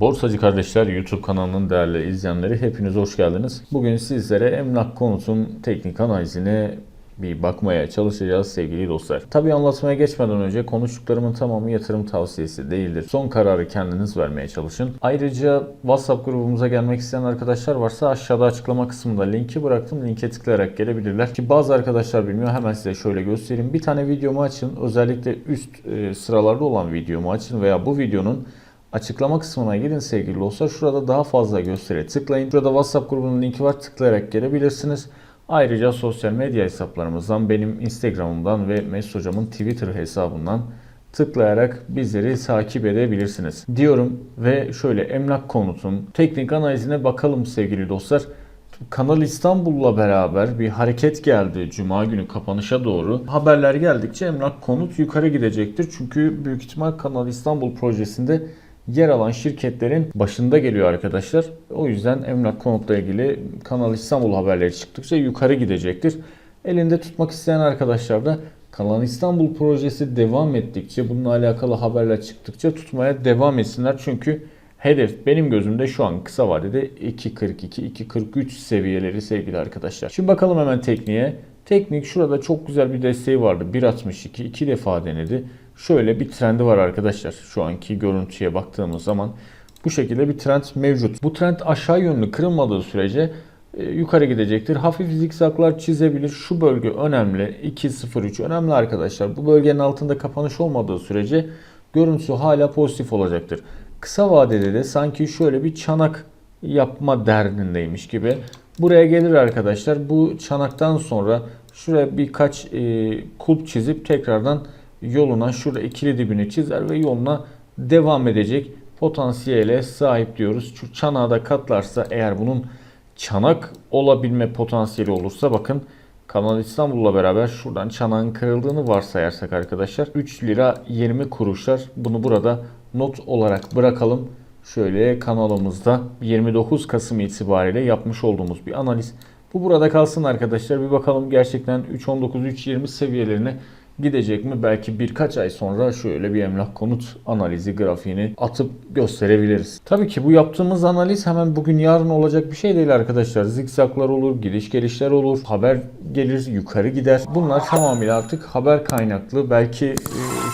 Borsacı Kardeşler YouTube kanalının değerli izleyenleri hepiniz hoş geldiniz. Bugün sizlere emlak konutun teknik analizine bir bakmaya çalışacağız sevgili dostlar. Tabii anlatmaya geçmeden önce konuştuklarımın tamamı yatırım tavsiyesi değildir. Son kararı kendiniz vermeye çalışın. Ayrıca WhatsApp grubumuza gelmek isteyen arkadaşlar varsa aşağıda açıklama kısmında linki bıraktım. Linke tıklayarak gelebilirler. Ki bazı arkadaşlar bilmiyor hemen size şöyle göstereyim. Bir tane videomu açın. Özellikle üst e, sıralarda olan videomu açın veya bu videonun Açıklama kısmına gidin sevgili dostlar. Şurada daha fazla göstere tıklayın. Şurada WhatsApp grubunun linki var. Tıklayarak gelebilirsiniz. Ayrıca sosyal medya hesaplarımızdan, benim Instagram'ımdan ve Mesut Hocam'ın Twitter hesabından tıklayarak bizleri takip edebilirsiniz. Diyorum ve şöyle emlak konutun teknik analizine bakalım sevgili dostlar. Kanal İstanbul'la beraber bir hareket geldi Cuma günü kapanışa doğru. Haberler geldikçe emlak konut yukarı gidecektir. Çünkü büyük ihtimal Kanal İstanbul projesinde yer alan şirketlerin başında geliyor arkadaşlar. O yüzden emlak konutla ilgili Kanal İstanbul haberleri çıktıkça yukarı gidecektir. Elinde tutmak isteyen arkadaşlar da Kanal İstanbul projesi devam ettikçe bununla alakalı haberler çıktıkça tutmaya devam etsinler. Çünkü hedef benim gözümde şu an kısa vadede 2.42-2.43 seviyeleri sevgili arkadaşlar. Şimdi bakalım hemen tekniğe. Teknik şurada çok güzel bir desteği vardı. 1.62 iki defa denedi. Şöyle bir trendi var arkadaşlar. Şu anki görüntüye baktığımız zaman bu şekilde bir trend mevcut. Bu trend aşağı yönlü kırılmadığı sürece e, yukarı gidecektir. Hafif zikzaklar çizebilir. Şu bölge önemli. 2.03 önemli arkadaşlar. Bu bölgenin altında kapanış olmadığı sürece görüntüsü hala pozitif olacaktır. Kısa vadede de sanki şöyle bir çanak yapma derdindeymiş gibi. Buraya gelir arkadaşlar. Bu çanaktan sonra şuraya birkaç e, kulp çizip tekrardan yoluna şurada ikili dibini çizer ve yoluna devam edecek potansiyele sahip diyoruz. Şu çanağı da katlarsa eğer bunun çanak olabilme potansiyeli olursa bakın Kanal İstanbul'la beraber şuradan çanağın kırıldığını varsayarsak arkadaşlar 3 lira 20 kuruşlar bunu burada not olarak bırakalım. Şöyle kanalımızda 29 Kasım itibariyle yapmış olduğumuz bir analiz. Bu burada kalsın arkadaşlar. Bir bakalım gerçekten 3.19-3.20 seviyelerine gidecek mi? Belki birkaç ay sonra şöyle bir emlak konut analizi grafiğini atıp gösterebiliriz. Tabii ki bu yaptığımız analiz hemen bugün yarın olacak bir şey değil arkadaşlar. Zikzaklar olur, gidiş gelişler olur, haber gelir, yukarı gider. Bunlar tamamıyla artık haber kaynaklı. Belki e,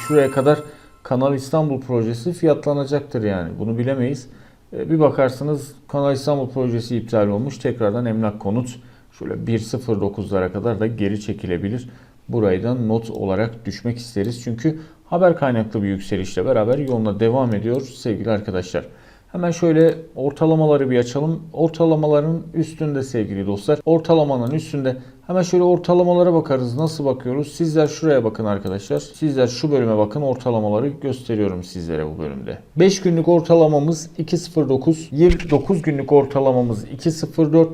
şuraya kadar Kanal İstanbul projesi fiyatlanacaktır yani. Bunu bilemeyiz. E, bir bakarsınız Kanal İstanbul projesi iptal olmuş. Tekrardan emlak konut şöyle 1.09'lara kadar da geri çekilebilir. Burayı da not olarak düşmek isteriz. Çünkü haber kaynaklı bir yükselişle beraber yoluna devam ediyor sevgili arkadaşlar. Hemen şöyle ortalamaları bir açalım. Ortalamaların üstünde sevgili dostlar. Ortalamanın üstünde hemen şöyle ortalamalara bakarız. Nasıl bakıyoruz? Sizler şuraya bakın arkadaşlar. Sizler şu bölüme bakın. Ortalamaları gösteriyorum sizlere bu bölümde. 5 günlük ortalamamız 2.09. 29 günlük ortalamamız 2.04.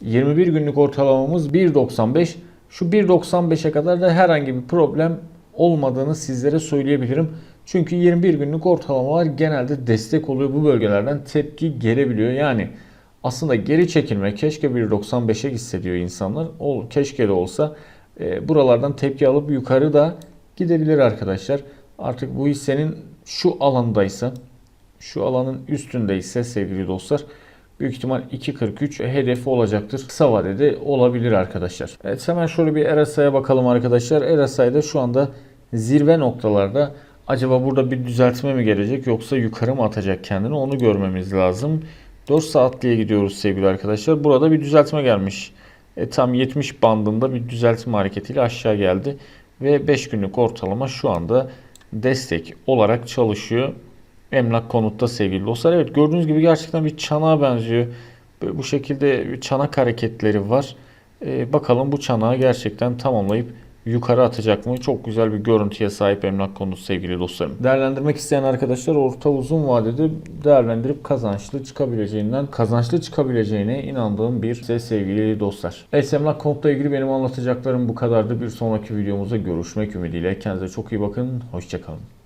21 günlük ortalamamız 1.95. Şu 1.95'e kadar da herhangi bir problem olmadığını sizlere söyleyebilirim. Çünkü 21 günlük ortalamalar genelde destek oluyor. Bu bölgelerden tepki gelebiliyor. Yani aslında geri çekilme keşke 1.95'e gitse diyor insanlar. Ol, keşke de olsa e, buralardan tepki alıp yukarı da gidebilir arkadaşlar. Artık bu hissenin şu alandaysa şu alanın üstündeyse sevgili dostlar büyük ihtimal 2.43 hedefi olacaktır. Kısa vadede olabilir arkadaşlar. Evet hemen şöyle bir RSI'ye bakalım arkadaşlar. RSI'de şu anda zirve noktalarda acaba burada bir düzeltme mi gelecek yoksa yukarı mı atacak kendini onu görmemiz lazım. 4 saatliğe gidiyoruz sevgili arkadaşlar. Burada bir düzeltme gelmiş. E, tam 70 bandında bir düzeltme hareketiyle aşağı geldi. Ve 5 günlük ortalama şu anda destek olarak çalışıyor. Emlak konutta sevgili dostlar. Evet gördüğünüz gibi gerçekten bir çanağa benziyor. Böyle bu şekilde bir çanak hareketleri var. Ee, bakalım bu çanağı gerçekten tamamlayıp yukarı atacak mı? Çok güzel bir görüntüye sahip emlak konusu sevgili dostlarım. Değerlendirmek isteyen arkadaşlar orta uzun vadede değerlendirip kazançlı çıkabileceğinden kazançlı çıkabileceğine inandığım bir size sevgili dostlar. Evet emlak konutla ilgili benim anlatacaklarım bu kadardı. Bir sonraki videomuzda görüşmek ümidiyle. Kendinize çok iyi bakın. Hoşçakalın.